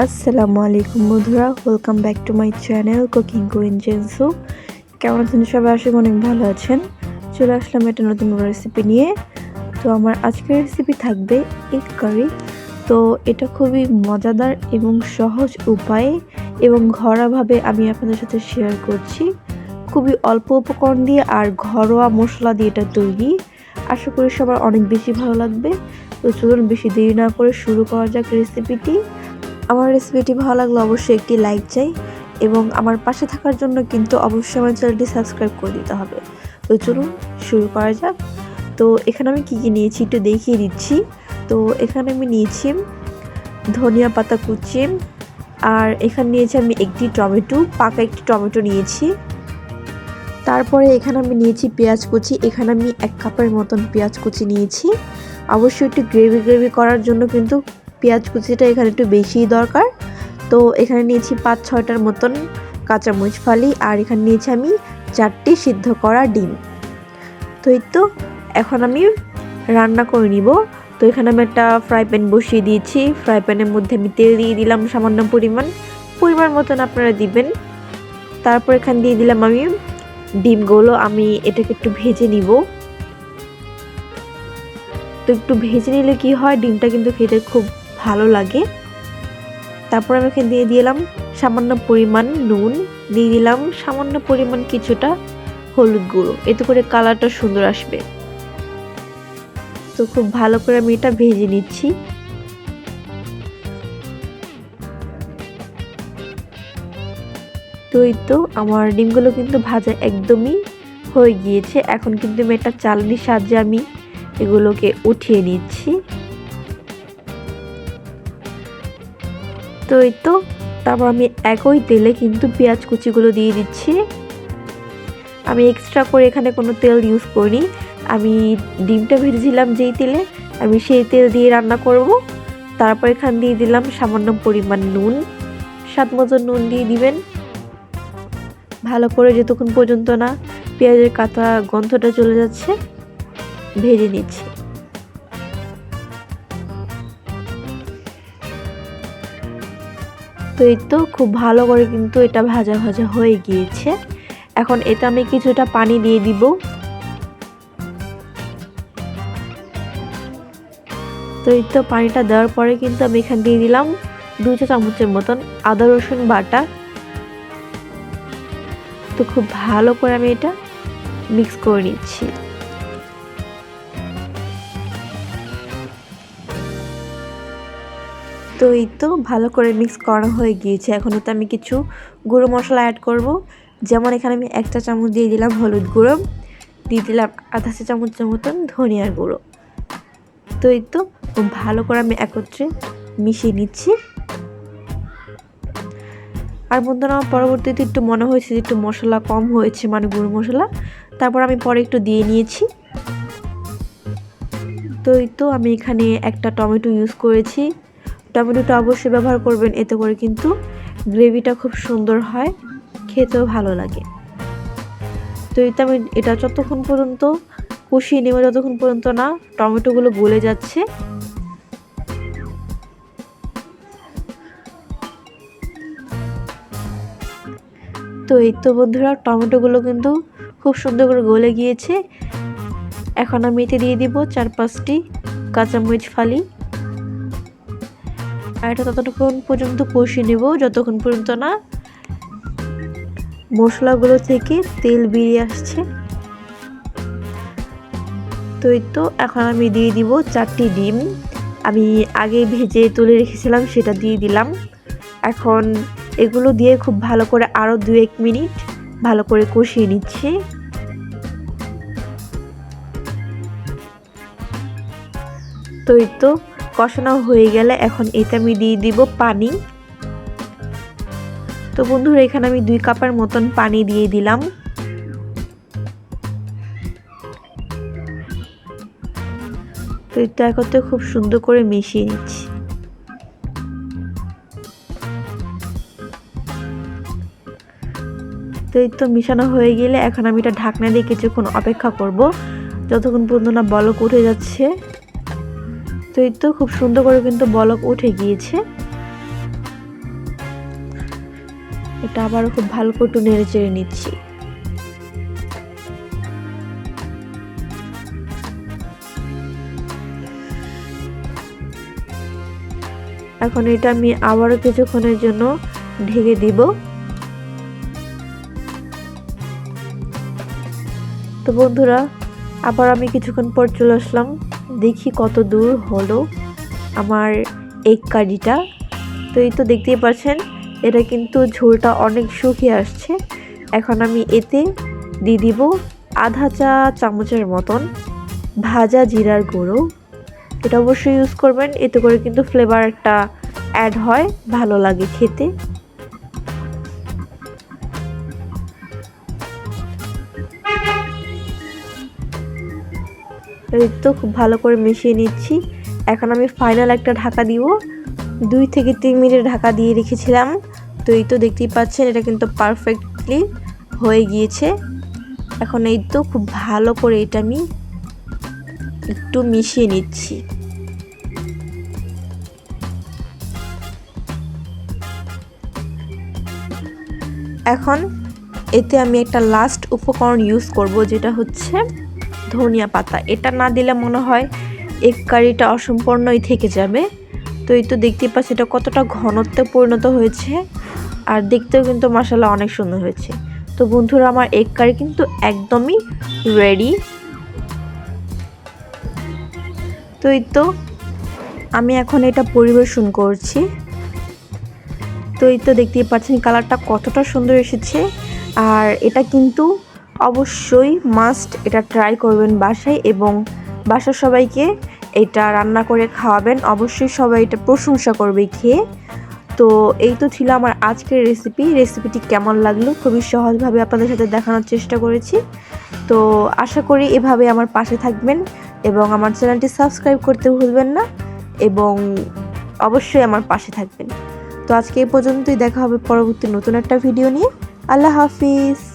আসসালামু আলাইকুম বন্ধুরা welcome back to my channel cooking queen জেন্সু কেমন আছেন সবাই? করি অনেক ভালো আছেন। চলে আসলাম একটা নতুন রেসিপি নিয়ে। তো আমার আজকের রেসিপি থাকবে এগ কারি তো এটা খুবই মজাদার এবং সহজ উপায়ে এবং ঘরোয়াভাবে আমি আপনাদের সাথে শেয়ার করছি। খুবই অল্প উপকরণ দিয়ে আর ঘরোয়া মশলা দিয়ে এটা তৈরি। আশা করি সবার অনেক বেশি ভালো লাগবে। তো চলুন বেশি দেরি না করে শুরু করা যাক রেসিপিটি আমার রেসিপিটি ভালো লাগলে অবশ্যই একটি লাইক চাই এবং আমার পাশে থাকার জন্য কিন্তু অবশ্যই আমার চ্যানেলটি সাবস্ক্রাইব করে দিতে হবে। তো চলুন শুরু করা যাক। তো এখানে আমি কী কী নিয়েছি একটু দেখিয়ে দিচ্ছি। তো এখানে আমি নিয়েছি ধনিয়া পাতা কুচি আর এখানে নিয়েছি আমি একটি টমেটো, পাকা একটি টমেটো নিয়েছি। তারপরে এখানে আমি নিয়েছি পেঁয়াজ কুচি, এখানে আমি এক কাপের মতন পেঁয়াজ কুচি নিয়েছি। অবশ্যই একটু গ্রেভি গ্রেভি করার জন্য কিন্তু পেঁয়াজ কুচিটা এখানে একটু বেশিই দরকার। তো এখানে নিয়েছি পাঁচ ছয়টার মতন কাঁচামরিচ ফালি, আর এখানে নিয়েছি আমি চারটি সিদ্ধ করা ডিম। তো এই তো, এখন আমি রান্না করে নিব। তো এখানে আমি একটা ফ্রাই প্যান বসিয়ে দিয়েছি। ফ্রাই প্যানের মধ্যে আমি তেল দিয়ে দিলাম সামান্য পরিমাণ। পরিমাণ মতন আপনারা দিবেন। তারপর এখানে দিয়ে দিলাম আমি ডিমগুলো। আমি এটাকে একটু ভেজে নিব। তো একটু ভেজে নিলে কি হয়, ডিমটা কিন্তু খেতে খুব ভালো লাগে। তারপর আমি এখানে দিয়ে দিলাম সামান্য পরিমাণ নুন, দিয়ে দিলাম সামান্য পরিমাণ কিছুটা হলুদ গুঁড়ো। এতে করে কালারটা সুন্দর আসবে। তো খুব ভালো করে আমি এটা ভেজে নিচ্ছি। তো এই তো আমার ডিমগুলো কিন্তু ভাজা একদমই হয়ে গিয়েছে। এখন কিন্তু আমি একটা চালনির সাহায্যে আমি এগুলোকে উঠিয়ে নিচ্ছি। তো এই তো, তারপর আমি একই তেলে কিন্তু পেঁয়াজ কুচিগুলো দিয়ে দিচ্ছি। আমি এক্সট্রা করে এখানে কোনো তেল ইউজ করিনি। আমি ডিমটা ভেজেছিলাম যেই তেলে, আমি সেই তেল দিয়ে রান্না করব। তারপর এখানে দিয়ে দিলাম সামান্য পরিমাণ নুন। স্বাদ মতো নুন দিয়ে দিবেন। ভালো করে যতক্ষণ পর্যন্ত না পেঁয়াজের কাঁচা গন্ধটা চলে যাচ্ছে, ভেজে নিচ্ছি। তো এই তো খুব ভালো করে কিন্তু এটা ভাজা ভাজা হয়ে গিয়েছে। এখন এটা আমি কিছুটা পানি দিয়ে দিব। তো এই তো পানিটা দেওয়ার পরে কিন্তু আমি এখান দিয়ে দিলাম দু চা চামচের মতন আদা, রসুন বাটা। তো খুব ভালো করে আমি এটা মিক্স করে নিচ্ছি। তো এই তো ভালো করে মিক্স করা হয়ে গিয়েছে। এখন তো আমি কিছু গুঁড়ো মশলা অ্যাড করব। যেমন এখানে আমি একটা চামচ দিয়ে দিলাম হলুদ গুঁড়ো, দিয়ে দিলাম আধা চা চামচের মতন ধনিয়ার গুঁড়ো। তো এই তো ভালো করে আমি একত্রে মিশিয়ে নিচ্ছি। আর বন্ধুরা, আমার পরবর্তীতে একটু মনে হয়েছে যে একটু মশলা কম হয়েছে মানে গুঁড়ো মশলা। তারপর আমি পরে একটু দিয়ে নিয়েছি। তো এই তো আমি এখানে একটা টমেটো ইউজ করেছি। টমেটোটা অবশ্যই ব্যবহার করবেন, এতে করে কিন্তু গ্রেভিটা খুব সুন্দর হয়, খেতেও ভালো লাগে। তো এটা আমি, এটা যতক্ষণ পর্যন্ত কষিয়ে নেব, যতক্ষণ পর্যন্ত না টমেটোগুলো গলে যাচ্ছে, তো এই তো বন্ধুরা টমেটোগুলো কিন্তু খুব সুন্দর করে গলে গিয়েছে। এখন আমি এতে দিয়ে দিব চার পাঁচটি কাঁচামরিচ ফালি। আর এটা ততক্ষণ পর্যন্ত কষিয়ে নেব, যতক্ষণ পর্যন্ত না মশলাগুলো থেকে তেল বেরিয়ে আসছে। তো এই তো, এখন আমি দিয়ে দিব চারটি ডিম। আমি আগে ভেজে তুলে রেখেছিলাম, সেটা দিয়ে দিলাম। এখন এগুলো দিয়ে খুব ভালো করে আরও দু এক মিনিট ভালো করে কষিয়ে নিচ্ছি। তো এই তো কষানো হয়ে গেলে এখন এটা আমি দিয়ে দিব পানি। তো বন্ধুরা, এখানে আমি দুই কাপের মতন পানি দিয়ে দিলাম। তো এটা একত্রে খুব সুন্দর করে মিশিয়ে নিচ্ছি। তো এই তো মিশানো হয়ে গেলে এখন আমি এটা ঢাকনা দিয়ে কিছুক্ষণ অপেক্ষা করব। যতক্ষণ পর্যন্ত না বলক উঠে যাচ্ছে তো এই তো খুব সুন্দর করে কিন্তু বলক উঠে গিয়েছে। এটা আবারও খুব ভালো করে একটু নেড়ে চেড়ে নিচ্ছি। এখন এটা আমি আবারও কিছুক্ষণের জন্য ঢেকে দিব। তো বন্ধুরা, আবার আমি কিছুক্ষণ পর চলে আসলাম। দেখি কত দূর হলো আমার এগ কারিটা তো এই তো দেখতেই পাচ্ছেন এটা কিন্তু ঝোলটা অনেক শুকিয়ে আসছে। এখন আমি এতে দিয়ে দিব আধা চা চামচের মতন ভাজা জিরার গুঁড়ো। এটা অবশ্যই ইউজ করবেন, এতে করে কিন্তু ফ্লেভারটা অ্যাড হয়, ভালো লাগে খেতে। তো খুব ভালো করে মিশিয়ে নিচ্ছি। এখন আমি ফাইনাল একটা ঢাকা দিব। দুই থেকে তিন মিনিট ঢাকা দিয়ে রেখেছিলাম। তো এই তো দেখতেই পাচ্ছেন, এটা কিন্তু পারফেক্টলি হয়ে গিয়েছে। এখন এই তো খুব ভালো করে এটা আমি একটু মিশিয়ে নিচ্ছি। এখন এতে আমি একটা লাস্ট উপকরণ ইউজ করব, যেটা হচ্ছে ধনিয়া পাতা। এটা না দিলে মনে হয় এক কারিটা অসম্পূর্ণই থেকে যাবে। তো এই তো দেখতেই পাচ্ছি, এটা কতটা ঘনত্বে পরিণত হয়েছে। আর দেখতেও কিন্তু মশালা অনেক সুন্দর হয়েছে। তো বন্ধুরা, আমার এগ কারি কিন্তু একদমই রেডি তো এই তো আমি এখন এটা পরিবেশন করছি। তো এই তো দেখতেই পাচ্ছেন, কালারটা কতটা সুন্দর এসেছে। আর এটা কিন্তু অবশ্যই মাস্ট এটা ট্রাই করবেন বাসায় এবং বাসার সবাইকে এটা রান্না করে খাওয়াবেন। অবশ্যই সবাই এটা প্রশংসা করবে খেয়ে। তো এই তো ছিল আমার আজকের রেসিপি রেসিপিটি কেমন লাগল খুবই সহজভাবে আপনাদের সাথে দেখানোর চেষ্টা করেছি। তো আশা করি এভাবে আমার পাশে থাকবেন এবং আমার চ্যানেলটি সাবস্ক্রাইব করতে ভুলবেন না এবং অবশ্যই আমার পাশে থাকবেন। তো আজকে এই পর্যন্তই দেখা হবে পরবর্তী নতুন একটা ভিডিও নিয়ে। আল্লাহ হাফিজ।